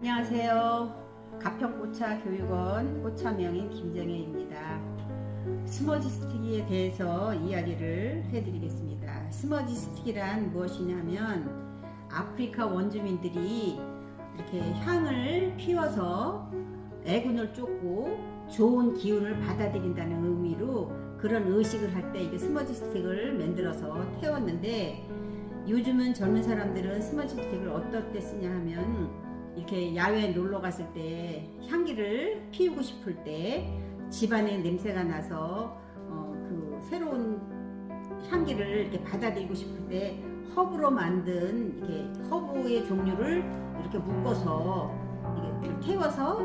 안녕하세요. 가평꽃차 교육원 꽃차명인 김정혜입니다. 스머지 스틱에 대해서 이야기를 해드리겠습니다. 스머지 스틱이란 무엇이냐면 아프리카 원주민들이 이렇게 향을 피워서 애군을 쫓고 좋은 기운을 받아들인다는 의미로 그런 의식을 할 때 이게 스머지 스틱을 만들어서 태웠는데 요즘은 젊은 사람들은 스머지 스틱을 어떨 때 쓰냐 하면 이렇게 야외에 놀러 갔을 때 향기를 피우고 싶을 때 집안에 냄새가 나서 어, 그 새로운 향기를 이렇게 받아들이고 싶을 때 허브로 만든 이렇게 허브의 종류를 이렇게 묶어서 이게 태워서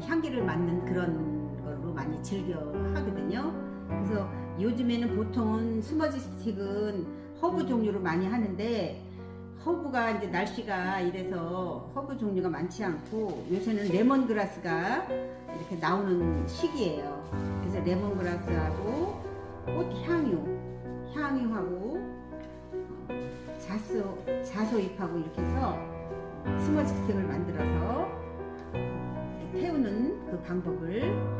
향기를 맡는 그런 걸로 많이 즐겨 하거든요. 그래서 요즘에는 보통은 스머지 스틱은 허브 종류로 많이 하는데 허브가 이제 날씨가 이래서 허브 종류가 많지 않고 요새는 레몬그라스가 이렇게 나오는 시기예요. 그래서 레몬그라스하고 꽃향유, 향유하고 어, 자소, 자소잎하고 이렇게 해서 스머지 스틱을 만들어서 태우는 그 방법을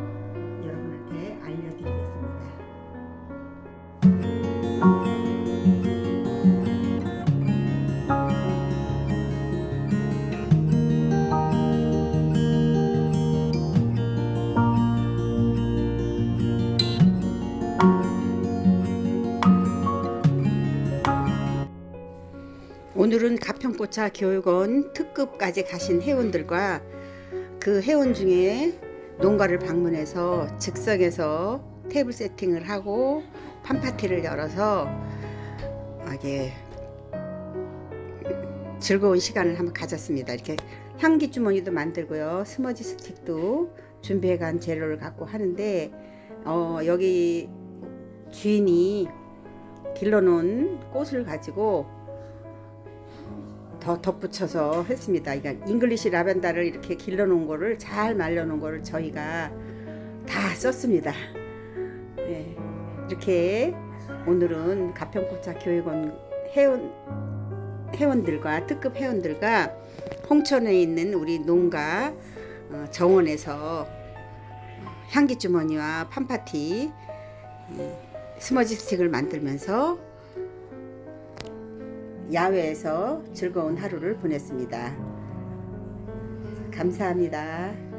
오늘은 가평꽃차 교육원 특급까지 가신 회원들과 그 회원 중에 농가를 방문해서 즉석에서 테이블 세팅을 하고 판파티를 열어서 이게 즐거운 시간을 한번 가졌습니다. 이렇게 향기 주머니도 만들고요. 스머지 스틱도 준비해간 재료를 갖고 하는데 어, 여기 주인이 길러놓은 꽃을 가지고 더 덧붙여서 했습니다. 그러니까 잉글리시 라벤더를 이렇게 길러놓은 거를 잘 말려놓은 거를 저희가 다 썼습니다. 네, 이렇게 오늘은 가평꽃차 교육원 회원 회원들과 특급 회원들과 홍천에 있는 우리 농가 어, 정원에서 향기 주머니와 판파티 스머지 스틱을 만들면서 야외에서 즐거운 하루를 보냈습니다. 감사합니다.